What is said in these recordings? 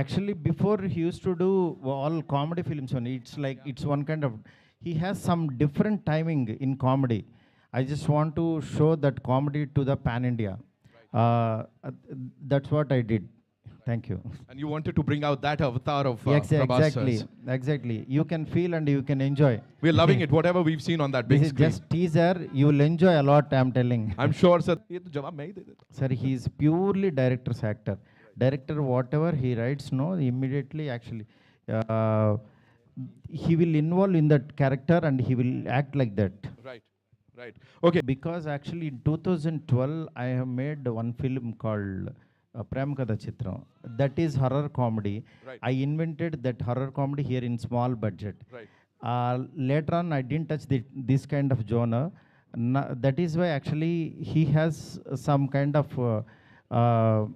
actually before he used to do all comedy films only it's like yeah. it's one kind of he has some different timing in comedy. I just want to show that comedy to the pan india. Right. uh, uh that's what i did. Thank you. And you wanted to bring out that avatar of uh, uh exactly exactly. You can feel and you can enjoy. We're loving it whatever we've seen on that big this screen. is just teaser you'll enjoy a lot i'm telling. I'm sure sir. Sir he's purely director's actor. Director, whatever he writes, no, immediately actually, uh, he will involve in that character and he will act like that. Right, right. Okay. Because actually in 2012, I have made one film called uh, Prem Kada Chitram. That is horror comedy. Right. I invented that horror comedy here in small budget. Right. Uh, later on, I didn't touch the, this kind of genre. Na- that is why actually he has some kind of uh, uh,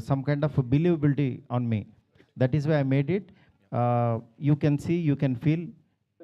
some kind of believability on me. That is why I made it. Uh, you can see, you can feel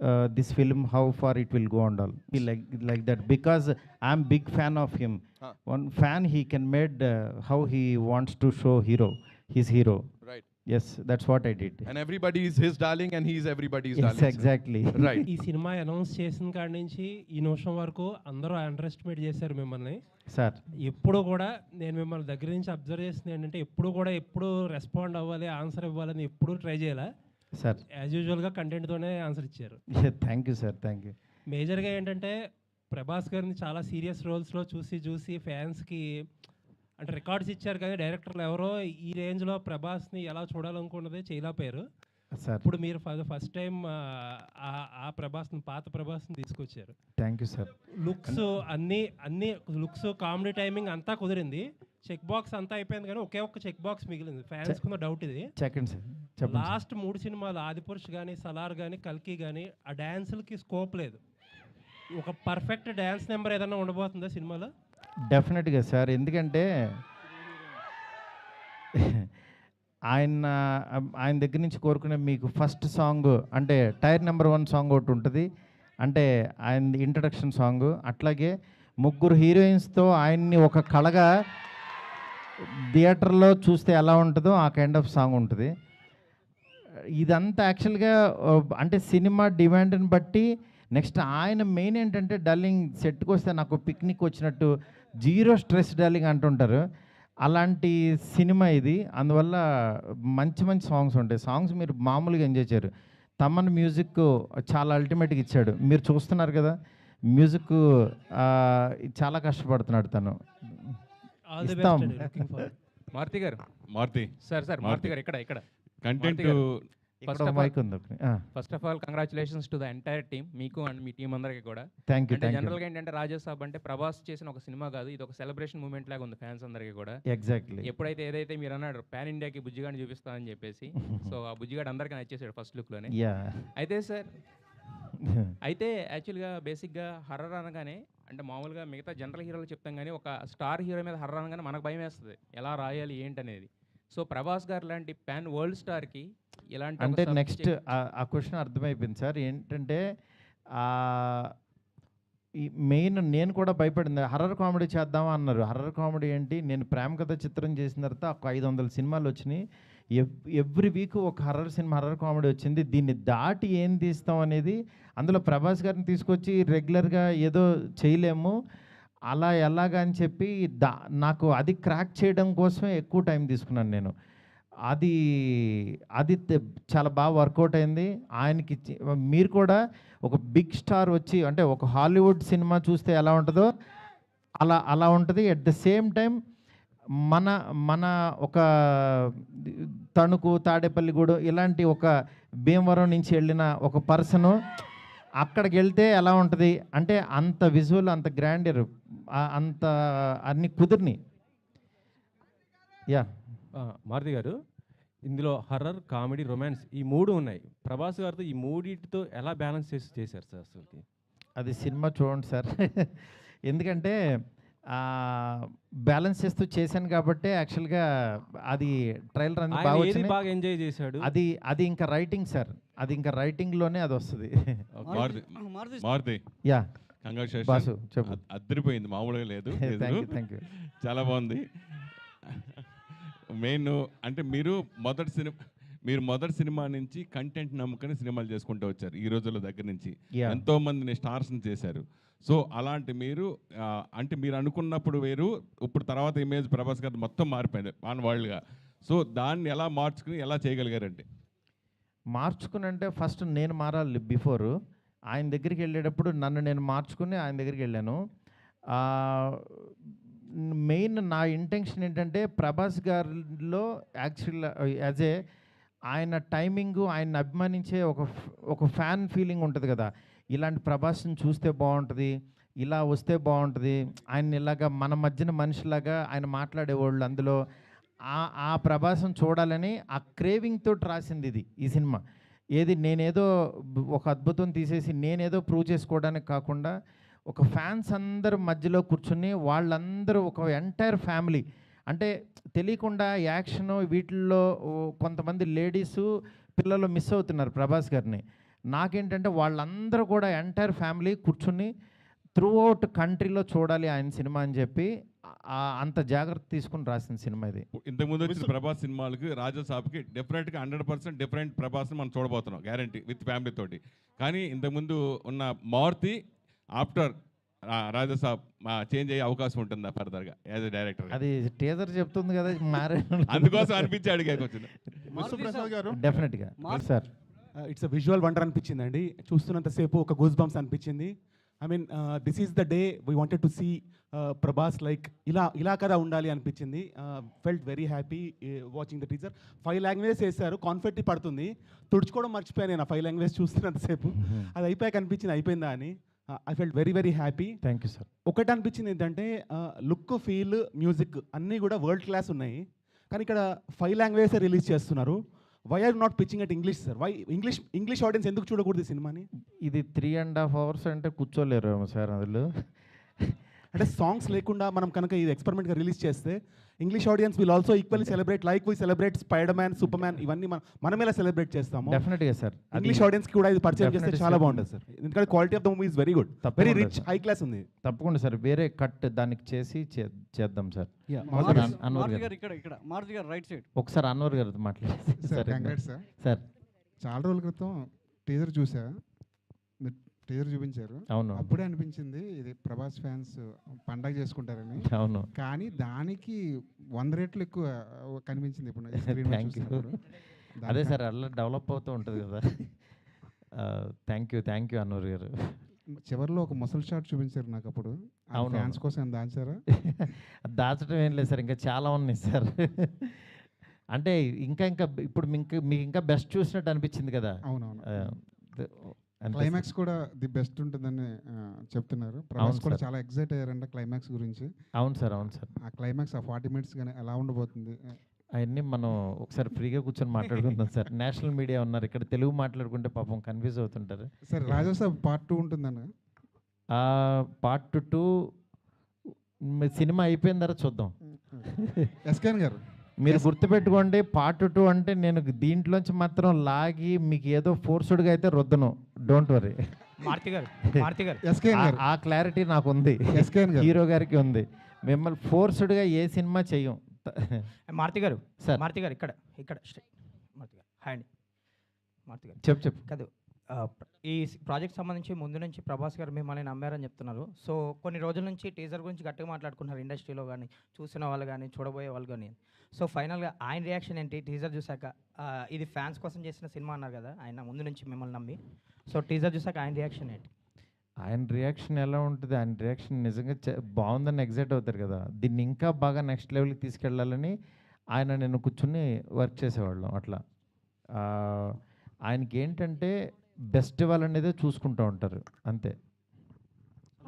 uh, this film how far it will go and all like like that because I'm big fan of him. Huh. One fan he can made uh, how he wants to show hero, his hero. Right. Yes, that's what I did. And everybody is his darling and he's everybody's Yes, darling. sir. exactly. Right. ఈ సినిమా announce చేసిన కాడి నుంచి ఈ నిమిషం వరకు అందరూ under estimate చేశారు మిమ్మల్ని Sir, ఎప్పుడు కూడా నేను మిమ్మల్ని దగ్గర నుంచి అబ్జర్వ్ చేసింది ఏంటంటే ఎప్పుడు కూడా ఎప్పుడు రెస్పాండ్ అవ్వాలి ఆన్సర్ ఇవ్వాలని ఎప్పుడు ట్రై చేయాలి sir. యాజ్ యూజువల్గా కంటెంట్తోనే ఆన్సర్ ఇచ్చారు thank you, sir. Thank you. మేజర్గా ఏంటంటే ప్రభాస్ గారిని చాలా సీరియస్ రోల్స్లో చూసి చూసి ఫ్యాన్స్కి అంటే రికార్డ్స్ ఇచ్చారు కానీ డైరెక్టర్లు ఎవరో ఈ రేంజ్లో ప్రభాస్ని ఎలా చూడాలనుకున్నదే చేయలేకపోయారు Sir, ఇప్పుడు మీరు ఫస్ట్ టైం ఆ ప్రభాస్ని పాత ప్రభాస్ని తీసుకొచ్చారు. Thank you, sir. లుక్స్ అన్ని అన్ని లుక్స్ కామెడీ టైమింగ్ అంతా కుదిరింది. చెక్ బాక్స్ అంతా అయిపోయింది కానీ ఒకే ఒక్క చెక్ బాక్స్ మిగిలింది. ఫ్యాన్స్ కున్న డౌట్ ఇది. చెప్పండి sir. లాస్ట్ మూడు సినిమాలు ఆదిపురుష్ కానీ సలార్ కానీ కల్కి కానీ ఆ డ్యాన్సులకి స్కోప్ లేదు. ఒక పర్ఫెక్ట్ డ్యాన్స్ నెంబర్ ఏదైనా ఉండబోతుందా సినిమాలో? డెఫినెట్గా సార్ ఎందుకంటే ఆయన ఆయన దగ్గర నుంచి కోరుకునే మీకు ఫస్ట్ సాంగ్ అంటే టైర్ నెంబర్ వన్ సాంగ్ ఒకటి ఉంటుంది. అంటే ఆయన ఇంట్రడక్షన్ సాంగ్ అట్లాగే ముగ్గురు హీరోయిన్స్తో ఆయన్ని ఒక కళగా థియేటర్లో చూస్తే ఎలా ఉంటుందో ఆ కైండ్ ఆఫ్ సాంగ్ ఉంటుంది. ఇదంతా యాక్చువల్గా అంటే సినిమా డిమాండ్ని బట్టి నెక్స్ట్ ఆయన మెయిన్ ఏంటంటే డల్లింగ్ సెట్కి వస్తే నాకు పిక్నిక్ వచ్చినట్టు జీరో స్ట్రెస్ డల్లింగ్ అంటుంటారు. అలాంటి సినిమా ఇది. అందువల్ల మంచి మంచి సాంగ్స్ ఉంటాయి. సాంగ్స్ మీరు మామూలుగా ఎంజాయ్ చేయరు. తమన్ మ్యూజిక్ చాలా అల్టిమేట్గా ఇచ్చాడు. మీరు చూస్తున్నారు కదా మ్యూజిక్ చాలా కష్టపడుతున్నాడు తను. ఇస్తాం. మారుతి గారు. మారుతి. Sir sir. మారుతి గారు ఇక్కడ ఇక్కడ. Content first of all congratulations to the entire team మీకు అండ్ మీ టీం అందరికీ కూడా. థ్యాంక్ యూ యూ జనరల్గా ఏంటంటే రాజాసాబ్ అంటే ప్రభాస్ చేసిన ఒక సినిమా కాదు ఇది ఒక సెలబ్రేషన్ మూమెంట్ లాగా ఉంది ఫ్యాన్స్ అందరికీ కూడా. ఎగ్జాక్ట్లీ ఎప్పుడైతే ఏదైతే మీరు అన్నాడు పాన్ ఇండియాకి బుజ్జిగాడిని చూపిస్తానని చెప్పేసి సో ఆ బుజ్జిగాడు అందరికీ నచ్చేసాడు ఫస్ట్ లుక్లోనే యా అయితే సార్ అయితే యాక్చువల్గా బేసిక్గా హర్రర్ అనగానే అంటే మామూలుగా మిగతా జనరల్ హీరోలు చెప్తాం కానీ ఒక స్టార్ హీరో మీద హర్రర్ అనగానే మనకు భయం వేస్తుంది ఎలా రాయాలి ఏంటనేది. సో ప్రభాస్ గారు లాంటి పాన్ వరల్డ్ స్టార్కి ఇలాంటి అంటే నెక్స్ట్ ఆ క్వశ్చన్ అర్థమైపోయింది సార్. ఏంటంటే ఈ మెయిన్ నేను కూడా భయపడింది. హర్రర్ కామెడీ చేద్దామా అన్నారు. హర్రర్ కామెడీ ఏంటి? నేను ప్రేమ కథ చిత్రం చేసిన తర్వాత ఒక ఐదు వందల సినిమాలు వచ్చినాయి. ఎవ్రీ వీక్ ఒక హర్రర్ సినిమా హర్రర్ కామెడీ వచ్చింది. దీన్ని దాటి ఏం తీస్తాం అనేది అందులో ప్రభాస్ గారిని తీసుకొచ్చి రెగ్యులర్గా ఏదో చేయలేము. అలా ఎలాగా అని చెప్పి దా నాకు అది క్రాక్ చేయడం కోసమే ఎక్కువ టైం తీసుకున్నాను నేను. అది అది చాలా బాగా వర్కౌట్ అయింది. ఆయనకి మీరు కూడా ఒక బిగ్ స్టార్ వచ్చి అంటే ఒక హాలీవుడ్ సినిమా చూస్తే ఎలా ఉంటుందో అలా అలా ఉంటుంది. ఎట్ ద సేమ్ టైం మన మన ఒక తణుకు తాడేపల్లిగూడు ఇలాంటి ఒక భీమవరం నుంచి వెళ్ళిన ఒక పర్సను అక్కడికి వెళ్తే ఎలా ఉంటుంది? అంటే అంత విజువల్ అంత గ్రాండర్ అంత అన్ని కుదిరిని. యా. మారుతి గారు ఇందులో హర్రర్ కామెడీ రొమాన్స్ ఈ మూడు ఉన్నాయి. ప్రభాస్ గారితో ఈ మూడింటితో ఎలా బ్యాలెన్స్ చేసి చేశారు సార్ అసలుకి? అది సినిమా చూడండి సార్. ఎందుకంటే బ్యాలెన్స్ చేస్తూ చేశాను కాబట్టి యాక్చువల్గా అది ట్రైలర్ అన్ని బాగా బాగా ఎంజాయ్ చేశాడు? అది అది ఇంకా రైటింగ్ సార్. అది ఇంకా రైటింగ్లోనే అది వస్తుంది. యా. బాసు అద్దరిపోయింది మామూలుగా లేదు. థ్యాంక్ యూ చాలా బాగుంది. మెయిన్ అంటే మీరు మొదటి సినిమా మీరు మొదటి సినిమా నుంచి కంటెంట్ నమ్ముకొని సినిమాలు చేసుకుంటూ వచ్చారు ఈ రోజుల దగ్గర నుంచి. ఎంతో మందిని స్టార్స్ని చేశారు. సో అలాంటి మీరు అంటే మీరు అనుకున్నప్పుడు వేరు ఇప్పుడు తర్వాత ఇమేజ్ ప్రభాస్ గారు మొత్తం మారిపోయింది ఆన్ వరల్డ్గా సో దాన్ని ఎలా మార్చుకుని ఎలా చేయగలిగారండి? మార్చుకుని అంటే ఫస్ట్ నేను మారాలి బిఫోర్ ఆయన దగ్గరికి వెళ్ళేటప్పుడు నన్ను నేను మార్చుకుని ఆయన దగ్గరికి వెళ్ళాను. మెయిన్ నా ఇంటెన్షన్ ఏంటంటే ప్రభాస్ గారిలో యాక్చువల్ యాజ్ ఏ ఆయన టైమింగ్ ఆయన అభిమానించే ఒక ఒక ఫ్యాన్ ఫీలింగ్ ఉంటుంది కదా. ఇలాంటి ప్రభాస్ని చూస్తే బాగుంటుంది ఇలా వస్తే బాగుంటుంది ఆయన ఇలాగా మన మధ్యన మనిషిలాగా ఆయన మాట్లాడేవాళ్ళు అందులో. ఆ ఆ ప్రభాసం చూడాలని ఆ క్రేవింగ్తో రాసింది ఇది ఈ సినిమా. ఏది నేనేదో ఒక అద్భుతం తీసేసి నేనేదో ప్రూవ్ చేసుకోవడానికి కాకుండా ఒక ఫ్యాన్స్ అందరు మధ్యలో కూర్చుని వాళ్ళందరూ ఒక ఎంటైర్ ఫ్యామిలీ. అంటే తెలియకుండా యాక్షన్ వీటిల్లో కొంతమంది లేడీసు పిల్లలు మిస్ అవుతున్నారు ప్రభాస్ గారిని. నాకేంటంటే వాళ్ళందరూ కూడా ఎంటైర్ ఫ్యామిలీ కూర్చుని త్రూ అవుట్ కంట్రీలో చూడాలి ఆయన సినిమా అని చెప్పి ఆ- అంత జాగ్రత్త తీసుకుని రాసిన సినిమా ఇది. ఇంతకుముందు వచ్చిన ప్రభాస్ సినిమాలకి రాజా సాబ్కి డెఫినెట్గా హండ్రెడ్ పర్సెంట్ డిఫరెంట్ ప్రభాస్ని మనం చూడబోతున్నాం గ్యారంటీ విత్ ఫ్యామిలీ తోటి. కానీ ఇంతకుముందు ఉన్న మారుతి ఆఫ్టర్ రాజా సాబ్ చేంజ్ అయ్యే అవకాశం ఉంటుందా ఫర్దర్గా యాజ్ ఎ డైరెక్టర్ అది టీజర్ చెప్తుంది కదా మారే అందుకోసం అనిపించి గారు? డెఫినెట్గా sir it's a visual wonder అనిపించింది అండి చూస్తున్నంతసేపు ఒక గూస్ బంప్స్ అనిపించింది I mean this is the day we wanted to see Prabhas like ఇలా ఇలా కదా ఉండాలి అనిపించింది. Felt very happy watching the teaser five languages వేశారు కాన్ఫెట్టి పడుతుంది. తుడుచుకోవడం మర్చిపోయాను నేను ఆ ఫైవ్ లాంగ్వేజ్ చూస్తున్నంతసేపు అది అయిపోయాక అనిపించింది అయిపోయిందా అని. I felt very very happy thank you sir ఒకటి అనిపించింది ఏంటంటే లుక్ ఫీల్ మ్యూజిక్ అన్నీ కూడా వరల్డ్ క్లాస్ ఉన్నాయి. కానీ ఇక్కడ ఫైవ్ లాంగ్వేజెస్ రిలీజ్ చేస్తున్నారు. Why are not pitching at English sir why English English audience ఎందుకు చూడకూడదు ఈ సినిమాని? ఇది త్రీ అండ్ హాఫ్ అవర్స్ అంటే కూర్చోలేరు సార్ అందులో. అంటే సాంగ్స్ లేకుండా మనం కనుక ఇది ఎక్స్పెరిమెంట్గా రిలీజ్ చేస్తే English audience will also equally celebrate like we celebrate Spider Man Superman ఇవన్నీ మనం మనం ఎలా సెలబ్రేట్ చేస్తాము? డెఫినెట్గా సార్ ఇంగ్లీష్ ఆడియన్స్కి కూడా ఇది పరిచయం చేస్తే చాలా. బాగుంటుంది సార్ ఎందుకంటే quality of the movie is very good very rich. High class ఉంది. తప్పకుండా సార్. వేరే కట్ దానికి చేసి చేద్దాం సార్. గారు- అన్వర్ గారు. గారు ఇక్కడ ఇక్కడ. మారుతి గారు రైట్ సైడ్ ఒకసారి అన్వర్ గారితో మాట్లాడేసి సార్ సరే కంగ్రాట్స్ సార్ సార్. చాలా రోజుల క్రితం టీజర్ చూసా. టీజర్ చూపించారు. అవును. అప్పుడే అనిపించింది ఇది ప్రభాస్ ఫ్యాన్స్ పండగ చేసుకుంటారని. అవును. కానీ దానికి వంద రెట్లు ఎక్కువ కనిపించింది ఇప్పుడు screen మీద థ్యాంక్ యూ చూసినప్పుడు. అదే సార్ అలా డెవలప్ అవుతూ ఉంటుంది కదా. Thank you thank you Annur garu. చివరిలో ఒక ముసలి షాట్ చూపించారు నాకు అప్పుడు. అవును, ఫ్యాన్స్. కోసం ఏమైనా దాచారా? దాచడం ఏం లేదు సార్ ఇంకా చాలా ఉన్నాయి సార్. అంటే ఇంకా ఇంకా ఇప్పుడు మీకు మీకు ఇంకా బెస్ట్ చూసినట్టు అనిపించింది కదా. అవునవును. ఆ, ద-. క్లైమాక్స్ కూడా ది బెస్ట్ ఉంటుందని చెప్తున్నారు. ప్రభాస్ కూడా సార్. చాలా ఎగ్జైట్ అయ్యారంట క్లైమాక్స్ గురించి. అవును సార్ అవును సార్. ఆ క్లైమాక్స్ ఆ ఫార్టీ మినిట్స్ కానీ ఎలా ఉండబోతుంది? అవన్నీ మనం ఒకసారి ఫ్రీగా కూర్చొని మాట్లాడుకుందాం సార్. నేషనల్ మీడియా ఉన్నారు ఇక్కడ తెలుగు మాట్లాడుకుంటే పాపం కన్ఫ్యూజ్ అవుతుంటారు. సార్ రాజాసాబ్ పార్ట్ టూ ఉంటుందన్న. పార్ట్ టూ సినిమా అయిపోయిన తర్వాత చూద్దాం. ఎస్కేన్ గారు. మీరు గుర్తుపెట్టుకోండి పార్ట్ టూ అంటే నేను దీంట్లోంచి మాత్రం లాగి మీకు ఏదో ఫోర్స్డ్గా అయితే రుద్దను. డోంట్ వరీ మారుతి గారు మారుతి గారు. ఎస్కేన్ గారు. ఆ క్లారిటీ నాకు ఉంది ఎస్కేన్ గారు. హీరో గారికి ఉంది. మిమ్మల్ని ఫోర్స్డ్గా ఏ సినిమా చెయ్యం? మారుతి గారు సార్ మారుతి గారు ఇక్కడ ఇక్కడ. మారుతి గారు హాయ్ అండి. మారుతి గారు. చెప్పు చెప్పు. కాదు ఈ ప్రాజెక్ట్ సంబంధించి ముందు నుంచి ప్రభాస్ గారు మిమ్మల్ని నమ్మారని చెప్తున్నారు. సో కొన్ని రోజుల నుంచి టీజర్ గురించి గట్టిగా మాట్లాడుకున్నారు ఇండస్ట్రీలో కానీ చూసిన వాళ్ళు కానీ చూడబోయే వాళ్ళు కానీ సో ఫైనల్గా ఆయన రియాక్షన్ ఏంటి? టీజర్ చూసాక ఆ, ఇది ఫ్యాన్స్ కోసం చేసిన సినిమా అన్నారు కదా ఆయన ముందు నుంచి మిమ్మల్ని నమ్మి. సో టీజర్ చూసాక ఆయన రియాక్షన్ ఏంటి? ఆయన రియాక్షన్ ఎలా ఉంటుంది? ఆయన రియాక్షన్ నిజంగా చ- బాగుందని ఎగ్జైట్ అవుతారు కదా. దీన్ని ఇంకా బాగా నెక్స్ట్ లెవెల్కి తీసుకెళ్ళాలని ఆయన నేను కూర్చుని వర్క్ చేసేవాళ్ళం అట్లా. ఆ, ఆయనకి ఏంటంటే బెస్ట్ ఇవ్వాలనేదే చూసుకుంటూ ఉంటారు. అంతే.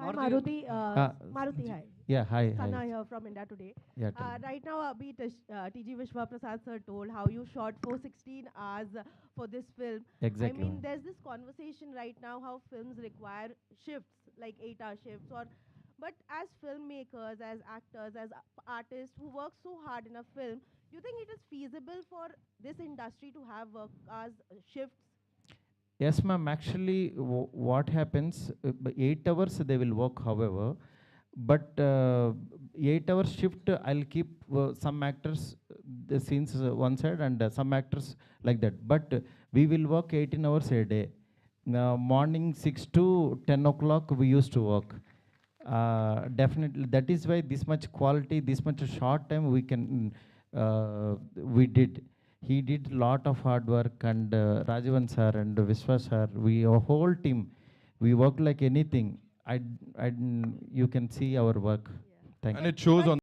Hi Maruti Yeah, hi. Sana here from India Today. Yeah, uh, right now, Abhi uh, TG Vishwaprasad sir told how you shot for 16 hours for this film. Exactly. I mean, there's this conversation right now how films require shifts, like eight-hour shifts or but as filmmakers, as actors, as artists who work so hard in a film, do you think it is feasible for this industry to have work hours uh, shifts? Yes, ma'am. Actually, what happens? Uh, eight hours they will work, however, but uh, eight hour shift i'll keep uh, some actors the scenes uh, one side and uh, some actors like that. But we will work 18 hours a day. Uh, morning 6 to 10 o'clock we used to work. Uh, definitely that is why this much quality this much short time we can we did. He did a lot of hard work and uh, sir and vishwa sir we a whole team. We work like anything I, I you can see our work. Thank you And it shows on